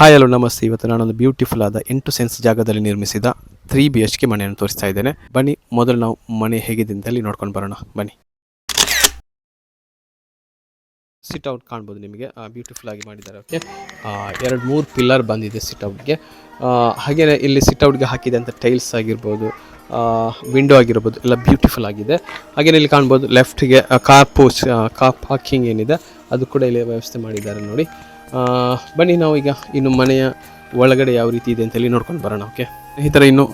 Hi hello ನಮಸ್ತೆ. ಇವತ್ತು ನಾನೊಂದು ಬ್ಯೂಟಿಫುಲ್ ಆದ ಎಂಟು ಸೆನ್ಸ್ ಜಾಗದಲ್ಲಿ ನಿರ್ಮಿಸಿದ ತ್ರೀ ಬಿ ಎಚ್ ಕೆ ಮನೆಯನ್ನು ತೋರಿಸ್ತಾ ಇದ್ದೇನೆ. ಬನ್ನಿ, ಮೊದಲು ನಾವು ಮನೆ ಹೇಗಿದೆ ಅಂತಲ್ಲಿ ನೋಡ್ಕೊಂಡು ಬರೋಣ. ಬನ್ನಿ. ಸಿಟ್ ಔಟ್ ಕಾಣ್ಬೋದು ನಿಮಗೆ. ಬ್ಯೂಟಿಫುಲ್ ಆಗಿ ಮಾಡಿದ್ದಾರೆ. ಓಕೆ ಎರಡು ಮೂರು ಪಿಲ್ಲರ್ ಬಂದಿದೆ ಸಿಟ್ ಔಟ್ಗೆ ಹಾಗೆಯೇ ಇಲ್ಲಿ ಸಿಟ್ ಔಟ್ಗೆ ಹಾಕಿದಂಥ ಟೈಲ್ಸ್ ಆಗಿರ್ಬೋದು ವಿಂಡೋ ಆಗಿರ್ಬೋದು, ಎಲ್ಲ ಬ್ಯೂಟಿಫುಲ್ ಆಗಿದೆ. ಹಾಗೆಯೇ ಇಲ್ಲಿ ಕಾಣ್ಬೋದು ಲೆಫ್ಟ್ಗೆ ಕಾರ್ ಕಾರ್ ಪಾರ್ಕಿಂಗ್ ಏನಿದೆ, ಅದು ಕೂಡ ಇಲ್ಲಿ ವ್ಯವಸ್ಥೆ ಮಾಡಿದ್ದಾರೆ ನೋಡಿ. ಬನ್ನಿ ನಾವು ಈಗ ಇನ್ನು ಮನೆಯ ಒಳಗಡೆ ಯಾವ ರೀತಿ ಇದೆ ಅಂತೇಳಿ ನೋಡ್ಕೊಂಡು ಬರೋಣ ಓಕೆ ಸ್ನೇಹಿತರೆ, ಇನ್ನು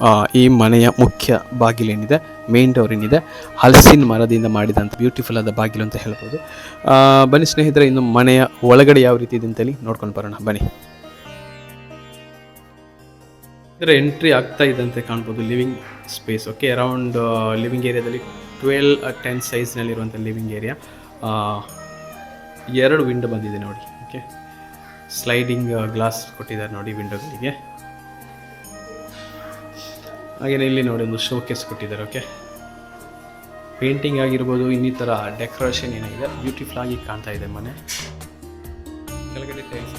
ಈ ಮನೆಯ ಮುಖ್ಯ ಬಾಗಿಲೇನಿದೆ ಮೇನ್ ಡೋರ್ ಏನಿದೆ, ಹಲಸಿನ ಮರದಿಂದ ಮಾಡಿದಂಥ ಬ್ಯೂಟಿಫುಲ್ ಆದ ಬಾಗಿಲು ಅಂತ ಹೇಳ್ಬೋದು. ಬನ್ನಿ ಸ್ನೇಹಿತರೆ, ಇನ್ನು ಮನೆಯ ಒಳಗಡೆ ಯಾವ ರೀತಿ ಇದೆ ಅಂತೇಳಿ ನೋಡ್ಕೊಂಡು ಬರೋಣ, ಬನ್ನಿ. ಇದರ ಎಂಟ್ರಿ ಆಗ್ತಾ ಇದ್ದಂತೆ ಕಾಣ್ಬೋದು living space okay around living ಏರಿಯಾದಲ್ಲಿ ಟ್ವೆಲ್ ಟೆನ್ ಸೈಜ್ನಲ್ಲಿರುವಂಥ ಲಿವಿಂಗ್ ಏರಿಯಾ ಎರಡು ವಿಂಡೋ ಬಂದಿದೆ ನೋಡಿ ಓಕೆ ಸ್ಲೈಡಿಂಗ್ ಗ್ಲಾಸ್ ಕೊಟ್ಟಿದ್ದಾರೆ ನೋಡಿ ವಿಂಡೋಗಳಿಗೆ ಹಾಗೆಯೇ ಇಲ್ಲಿ ನೋಡಿ ಒಂದು ಶೋಕೇಸ್ ಕೊಟ್ಟಿದ್ದಾರೆ ಓಕೆ ಪೇಂಟಿಂಗ್ ಆಗಿರ್ಬೋದು, ಇನ್ನಿತರ ಡೆಕೋರೇಷನ್ ಏನಿದೆ ಬ್ಯೂಟಿಫುಲ್ ಆಗಿ ಕಾಣ್ತಾ ಇದೆ ಮನೆ. ಕೆಳಗಡೆ ಟೈಲ್ಸ್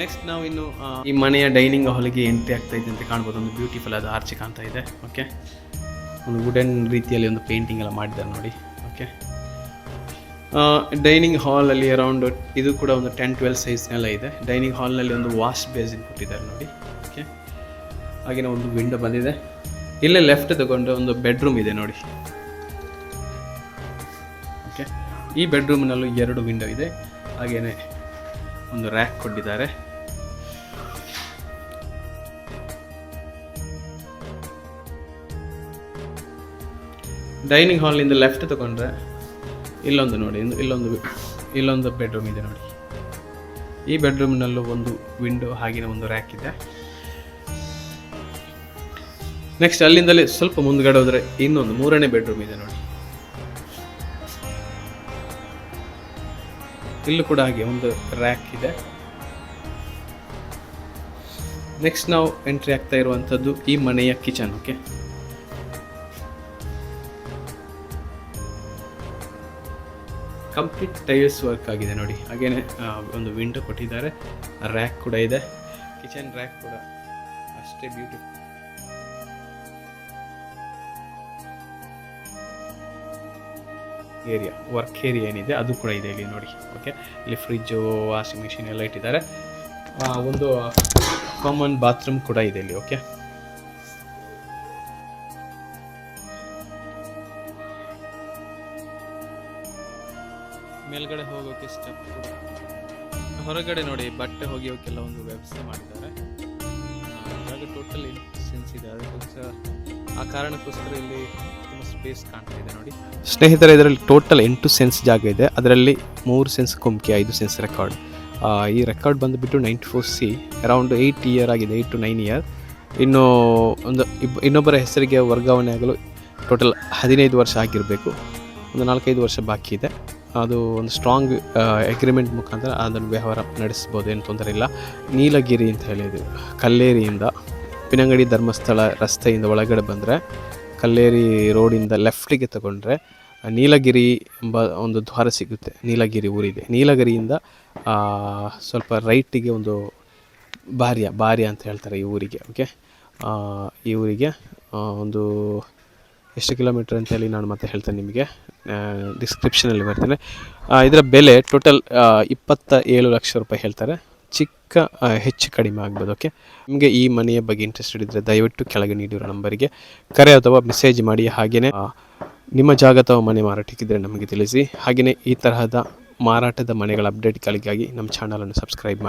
ನೆಕ್ಸ್ಟ್ ನಾವು ಇನ್ನು ಈ ಮನೆಯ ಡೈನಿಂಗ್ ಹಾಲಿಗೆ ಎಂಟ್ರಿ ಆಗ್ತಾ ಇದೆ ಅಂತ ಕಾಣ್ಬೋದು, ಒಂದು ಬ್ಯೂಟಿಫುಲ್ ಆದ ಆರ್ಚ್ ಕಾಣ್ತಾ ಇದೆ ಓಕೆ ಒಂದು ವುಡನ್ ರೀತಿಯಲ್ಲಿ ಒಂದು ಪೇಂಟಿಂಗ್ ಎಲ್ಲ ಮಾಡಿದ್ದಾರೆ ನೋಡಿ ಓಕೆ ಡೈನಿಂಗ್ ಹಾಲಲ್ಲಿ ಅರೌಂಡ್ ಇದು ಕೂಡ ಒಂದು ಟೆನ್ ಟ್ವೆಲ್ ಸೈಜ್ನೆಲ್ಲ ಇದೆ. ಡೈನಿಂಗ್ ಹಾಲ್ನಲ್ಲಿ ಒಂದು ವಾಶ್ ಬೇಸಿನ್ ಕೊಟ್ಟಿದ್ದಾರೆ ನೋಡಿ. ಓಕೆ ಹಾಗೆಯೇ ಒಂದು ವಿಂಡೋ ಬಂದಿದೆ. ಇಲ್ಲೇ ಲೆಫ್ಟ್ ತಗೊಂಡು ಒಂದು ಬೆಡ್ರೂಮ್ ಇದೆ ನೋಡಿ. ಓಕೆ ಈ ಬೆಡ್ರೂಮ್ನಲ್ಲೂ ಎರಡು ವಿಂಡೋ ಇದೆ. ಹಾಗೆಯೇ ಒಂದು ರ್ಯಾಕ್ ಕೊಟ್ಟಿದ್ದಾರೆ. ಡೈನಿಂಗ್ ಹಾಲ್ನಿಂದ ಲೆಫ್ಟ್ ತಗೊಂಡ್ರೆ ಇಲ್ಲೊಂದು ನೋಡಿ ಇಲ್ಲೊಂದು ಇಲ್ಲೊಂದು ಬೆಡ್ರೂಮ್ ಇದೆ ನೋಡಿ. ಈ ಬೆಡ್ರೂಮ್ನಲ್ಲೂ ಒಂದು ವಿಂಡೋ ಹಾಗೆಯೇ ಒಂದು ರ್ಯಾಕ್ ಇದೆ. ನೆಕ್ಸ್ಟ್ ಅಲ್ಲಿಂದಲೇ ಸ್ವಲ್ಪ ಮುಂದ್ಗಡೆ ಹೋದರೆ ಇನ್ನೊಂದು ಮೂರನೇ ಬೆಡ್ರೂಮ್ ಇದೆ ನೋಡಿ. ಇಲ್ಲೂ ಕೂಡ ಹಾಗೆ ಒಂದು ರ್ಯಾಕ್ ಇದೆ. ನೆಕ್ಸ್ಟ್ ನಾವು ಎಂಟ್ರಿ ಆಗ್ತಾ ಇರುವಂಥದ್ದು ಈ ಮನೆಯ kitchen okay complete tiles work ಆಗಿದೆ ನೋಡಿ. ಹಾಗೇನೆ ಒಂದು ವಿಂಡೋ ಕೊಟ್ಟಿದ್ದಾರೆ. ರ್ಯಾಕ್ ಕೂಡ ಇದೆ. ಕಿಚನ್ ರ್ಯಾಕ್ ಕೂಡ. ಅಷ್ಟೇ ಬ್ಯೂಟಿಫುಲ್ ಏರಿಯಾ ವರ್ಕ್ ಏರಿಯಾ ಏನಿದೆ, ಅದು ಕೂಡ ಇದೆ ಇಲ್ಲಿ ನೋಡಿ. ಓಕೆ ಇಲ್ಲಿ ಫ್ರಿಜ್ಜು ವಾಷಿಂಗ್ ಮಿಷಿನ್ ಎಲ್ಲ ಇಟ್ಟಿದ್ದಾರೆ. ಒಂದು ಕಾಮನ್ ಬಾತ್ರೂಮ್ ಕೂಡ ಇದೆ ಇಲ್ಲಿ ಓಕೆ ಮೇಲ್ಗಡೆ ಹೋಗೋಕೆ ಸ್ಟೆಪ್ ಹೊರಗಡೆ ನೋಡಿ, ಬಟ್ಟೆ ಹೋಗಿಯೋಕೆಲ್ಲ ಒಂದು ವ್ಯವಸ್ಥೆ ಮಾಡಿದ್ದಾರೆ. ಟೋಟಲ್ ಸೆನ್ಸ್ ಇದೆ. ಅದಕ್ಕೋಸ್ಕರ ಆ ಕಾರಣಕ್ಕೋಸ್ಕರ ಇಲ್ಲಿ ಸ್ಪೇಸ್ ಕಾಣ್ತಾ ನೋಡಿ. ಸ್ನೇಹಿತರೆ, ಇದರಲ್ಲಿ ಟೋಟಲ್ ಎಂಟು ಸೆನ್ಸ್ ಜಾಗ ಇದೆ. ಅದರಲ್ಲಿ ಮೂರು ಸೆನ್ಸ್ ಕುಮ್ಕಿ ಐದು ಸೆನ್ಸ್ ರೆಕಾರ್ಡ್ ಈ ರೆಕಾರ್ಡ್ ಬಂದುಬಿಟ್ಟು ninety four C around eight year ಆಗಿದೆ ಏಯ್ಟ್ ಟು ನೈನ್ ಇಯರ್ ಇನ್ನು ಒಂದು ಇಬ್, ಇನ್ನೊಬ್ಬರ ಹೆಸರಿಗೆ ವರ್ಗಾವಣೆ ಆಗಲು ಟೋಟಲ್ ಹದಿನೈದು ವರ್ಷ ಆಗಿರಬೇಕು. ಒಂದು ನಾಲ್ಕೈದು ವರ್ಷ ಬಾಕಿ ಇದೆ. ಅದು ಒಂದು ಸ್ಟ್ರಾಂಗ್ ಎಗ್ರಿಮೆಂಟ್ ಮುಖಾಂತರ ಅದನ್ನು ವ್ಯವಹಾರ ನಡೆಸ್ಬೋದು, ಏನು ತೊಂದರೆ ಇಲ್ಲ. ನೀಲಗಿರಿ ಅಂತ ಹೇಳಿದ್ರು ಕಲ್ಲೇರಿಯಿಂದ ಪಿನಂಗಡಿ ಧರ್ಮಸ್ಥಳ ರಸ್ತೆಯಿಂದ ಒಳಗಡೆ ಬಂದರೆ, ಕಲ್ಲೇರಿ ರೋಡಿಂದ ಲೆಫ್ಟಿಗೆ ತಗೊಂಡ್ರೆ, ನೀಲಗಿರಿ ಎಂಬ ಒಂದು ದ್ವಾರ ಸಿಗುತ್ತೆ, ನೀಲಗಿರಿ ಊರಿದೆ ನೀಲಗಿರಿಯಿಂದ ಸ್ವಲ್ಪ ರೈಟಿಗೆ ಒಂದು ಭಾರ್ಯ ಭಾರ್ಯ ಅಂತ ಹೇಳ್ತಾರೆ ಈ ಊರಿಗೆ ಓಕೆ ಈ ಊರಿಗೆ ಒಂದು ಎಷ್ಟು ಕಿಲೋಮೀಟ್ರ್ ಅಂತ ಹೇಳಿ ನಾನು ಮತ್ತೆ ಹೇಳ್ತೇನೆ ನಿಮಗೆ. ಡಿಸ್ಕ್ರಿಪ್ಷನಲ್ಲಿ ಬರ್ತೇನೆ. ಇದರ ಬೆಲೆ ಟೋಟಲ್ ಇಪ್ಪತ್ತ ಏಳು ಲಕ್ಷ ರೂಪಾಯಿ ಹೇಳ್ತಾರೆ. ಚಿಕ್ಕ ಹೆಚ್ಚು ಕಡಿಮೆ ಆಗ್ಬೋದು ಓಕೆ ನಿಮಗೆ ಈ ಮನೆಯ ಬಗ್ಗೆ ಇಂಟ್ರೆಸ್ಟೆಡ್ ಇದ್ದರೆ ದಯವಿಟ್ಟು ಕೆಳಗೆ ನೀಡಿರೋ ನಂಬರಿಗೆ ಕರೆ ಅಥವಾ ಮೆಸೇಜ್ ಮಾಡಿ. ಹಾಗೆಯೇ ನಿಮ್ಮ ಜಾಗ ಅಥವಾ ಮನೆ ಮಾರಾಟಕ್ಕಿದ್ದರೆ ನಮಗೆ ತಿಳಿಸಿ. ಹಾಗೆಯೇ ಈ ತರಹದ ಮಾರಾಟದ ಮನೆಗಳ ಅಪ್ಡೇಟ್ಗಳಿಗಾಗಿ ನಮ್ಮ ಚಾನಲನ್ನು ಸಬ್ಸ್ಕ್ರೈಬ್ ಮಾಡಿ.